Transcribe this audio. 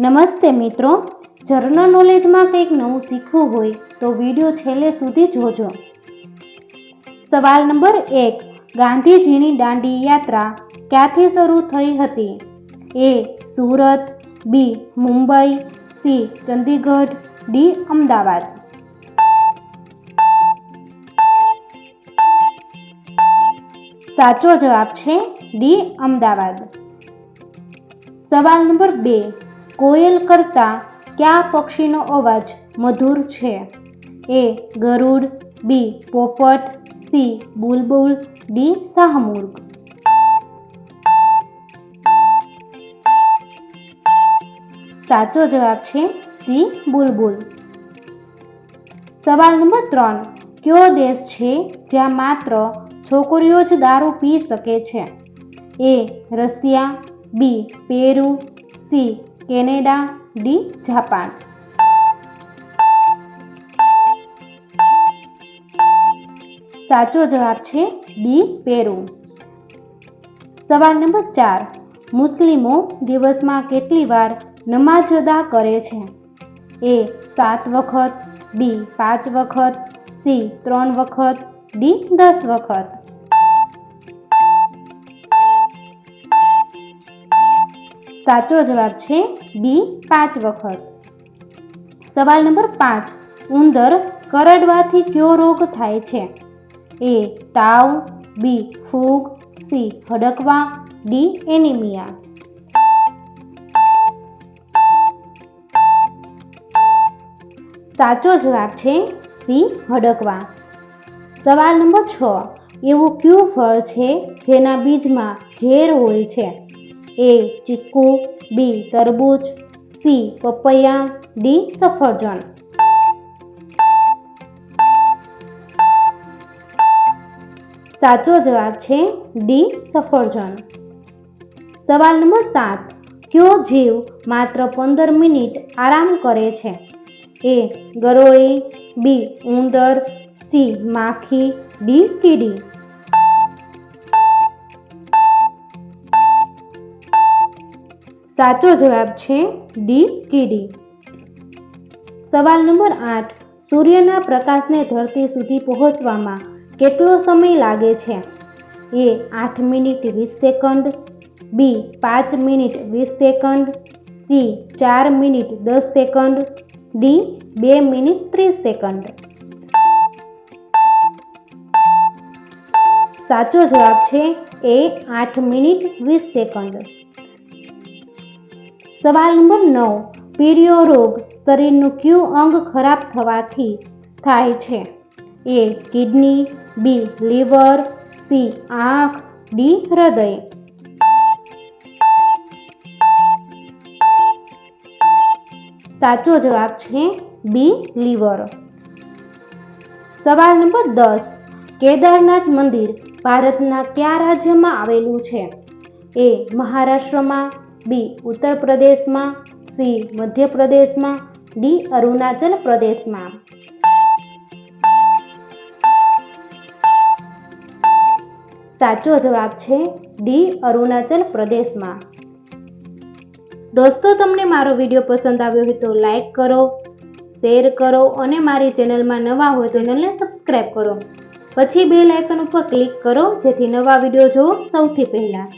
નમસ્તે મિત્રો. જર્નલ નોલેજમાં કંઈક નવું શીખવું હોય તો વીડિયો છેલ્લે સુધી જોજો. સવાલ નંબર એક. ગાંધીજીની દાંડી યાત્રા ક્યાંથી શરૂ થઈ હતી? A. Surat. B. Mumbai. C. Chandigarh. D. Ahmedabad. સાચો જવાબ છે ડી. અમદાવાદ. સવાલ નંબર બે. કોયલ કરતાં કયા પક્ષીનો અવાજ મધુર છે? એ ગરુડ, બી પોપટ, સી બુલબુલ, ડી શાહમૃગ સાચો જવાબ છે સી બુલબુલ. સવાલ નંબર ત્રણ. કયો દેશ છે જ્યાં માત્ર છોકરીઓ જ દારૂ પી શકે છે? A Russia, B Peru, C Canada D Japan. સાચો જવાબ છે બી પેરુ. સવાલ નંબર ચાર. મુસ્લિમો દિવસમાં કેટલી વાર નમાજ અદા કરે છે? એ સાત વખત, બી પાંચ વખત, સી ત્રણ વખત, ડી દસ વખત. સાચો જવાબ છે બી, પાંચ વખત. સવાલ નંબર પાંચ. ઉંદર કરડવાથી કયો રોગ થાય છે? એ, તાવ, બી, ફૂગ, સી હડકવા ડી, એનિમિયા. સાચો જવાબ છે સી હડકવા સવાલ નંબર છ. એવું કયું ફળ છે જેના બીજમાં ઝેર હોય છે? એ ચીકુ, બી તરબૂચ, સી પપૈયા, ડી સફરજન. સાચો જવાબ છે ડી સફરજન. સવાલ નંબર સાત. કયો જીવ માત્ર પંદર મિનિટ આરામ કરે છે? એ ગરોળી, બી ઉંદર, સી માખી, ડી કીડી. સાચો જવાબ છે ડી કીડી સવાલ નંબર આઠ. સૂર્યના પ્રકાશને ધરતી સુધી પહોંચવામાં કેટલો સમય લાગે છે? એ આઠ મિનિટ વીસ સેકન્ડ. બી પાંચ મિનિટ વીસ સેકન્ડ. સી ચાર મિનિટ દસ સેકન્ડ. ડી બે મિનિટ ત્રીસ સેકન્ડ. સાચો જવાબ છે એ આઠ મિનિટ વીસ સેકન્ડ. સવાલ નંબર નવ. પીળિયો રોગ શરીરનું કયું અંગ ખરાબ થવાથી થાય છે? A, kidney, B, liver, C, આંખ, ડી, હૃદય. સાચો જવાબ છે બી, લીવર. સવાલ નંબર દસ. કેદારનાથ મંદિર ભારતના કયા રાજ્યમાં આવેલું છે? એ, મહારાષ્ટ્રમાં બી, ઉત્તર પ્રદેશમાં, સી મધ્યપ્રદેશમાં ડી, અરુણાચલ પ્રદેશમાં. સાચો જવાબ છે ડી, અરુણાચલ પ્રદેશમાં. દોસ્તો, તમને મારો વીડિયો પસંદ આવ્યો હોય તો લાઈક કરો, શેર કરો અને મારી ચેનલમાં નવા હોય તો ચેનલને સબસ્ક્રાઈબ કરો. પછી બે લાઇકન ઉપર ક્લિક કરો, જેથી નવા વીડિયો જોવો સૌથી પહેલાં.